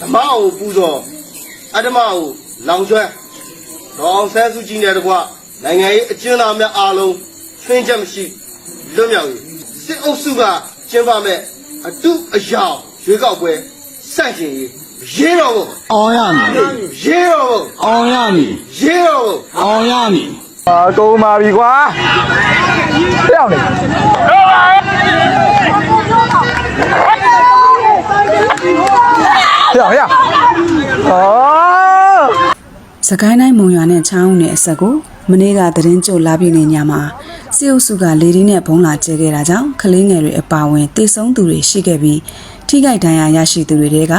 ဓမ္မကိုပူဇော်အတ္တမကိုလောင်ကျွမ်းဒေါအောင်ဆန်းစုကြည်နဲ့တကွနိုင်ငံရေးအကျဉ်းသားများအားလုံးချွင်းချက်မရှိလွတ်မြောက်ရေးစစ်အုပ်စုကကျင်းပမဲ့အတုအယောင်ရွေးကောက်ပွဲစန့်ကျင်ရေးရေးတော်ဘုံအောင်ရမည်ရေးတော်ဘုံအောင်ရမည်ရေးတော်ဘုံအောင်ရမည်အာကုန်ပါပြီကွာပြောင်းနေ ပြောင်းရအော်စကိုင်းတိုင်းမုံရွာနဲ့ချောင်းဦးနယ်အဆက်ကိုမနေ့ကသတင်းကြိုလာပြီးနေညမှာစစ်အုပ်စုကလေဒီနဲ့ဘုံလာကျဲခဲ့တာကြောင့်ကလေးငယ်တွေအပါအဝင်တေဆုံးသူတွေရှိခဲ့ပြီးထိခိုက်ဒဏ်ရာရရှိသူတွေတဲက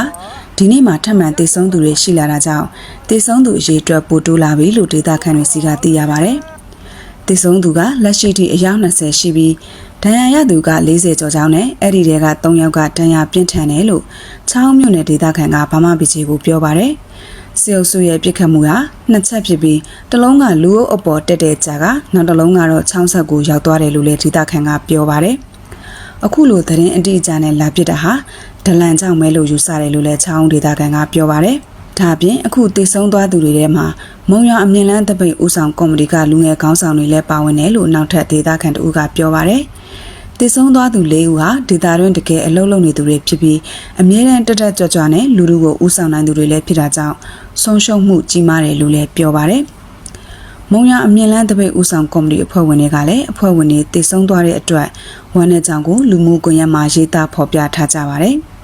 ဒီနေ့မှထပ်မံတေဆုံးသူတွေရှိလာတာကြောင့်တေဆုံးသူအရေအတွက်ပိုတိုးလာပြီလို့ဒေသခံတွေစီကသိရပါဗျ။တေဆုံးသူကလက်ရှိထိအယောက်20ရှိပြီး ဒဏ်ရာရသူက40ကျော်ကြောင်းနဲ့အဲ့ဒီတဲက3ယောက်ကဒဏ်ရာပြင်းထန်တယ်လို့ချောင်းမြို့နယ်ဒေသခံကဗမာပြည်ကြီးကိုပြောပါတယ်။စေအုပ်စုရဲ့ပြစ်ခတ်မှုဟာနှစ်ချက်ဖြစ်ပြီးတစ်လုံးကလူအုပ်အပေါ်တက်တဲ့ကြာကနောက်တစ်လုံးကတော့ချောင်းဆက်ကိုရောက်သွားတယ်လို့လည်းဒေသခံကပြောပါတယ်။အခုလိုသတင်းအတိအကျနဲ့လာပစ်တာဟာဒလန်ကြောင့်ပဲလို့ယူဆတယ်လို့လည်းချောင်းဒေသခံကပြောပါတယ်။ဒါအပြင်အခုတည်ဆုံးသွားသူတွေထဲမှာမုံရအမြင့်လန်းတပိတ်ဦးဆောင်ကော်မတီကလူငယ်ခေါင်းဆောင်တွေလည်းပါဝင်တယ်လို့နောက်ထပ်ဒေသခံတဦးကပြောပါတယ်။ တည်ဆုံးသွားသူ၄ဦးဟာဒေသတွင်းတကယ်အလုံးလုံးနေသူတွေဖြစ်ပြီးအမြဲတမ်းတက်တက်ကြွကြွနဲ့လူလူကိုဦးဆောင်နိုင်သူတွေလည်းဖြစ်တာကြောင့်ဆုံးရှုံးမှုကြီးမားတယ်လို့လည်းပြောပါတယ်။မုံရအမြင့်လန်းတပိတ်ဦးဆောင်ကော်မတီအဖွဲ့ဝင်တွေကလည်းအဖွဲ့ဝင်တွေတည်ဆုံးသွားတဲ့အတွက်ဝမ်းနဲ့ကြောင့်ကိုလူမှုကွန်ရက်မှာရေးသားဖော်ပြထားကြပါတယ်။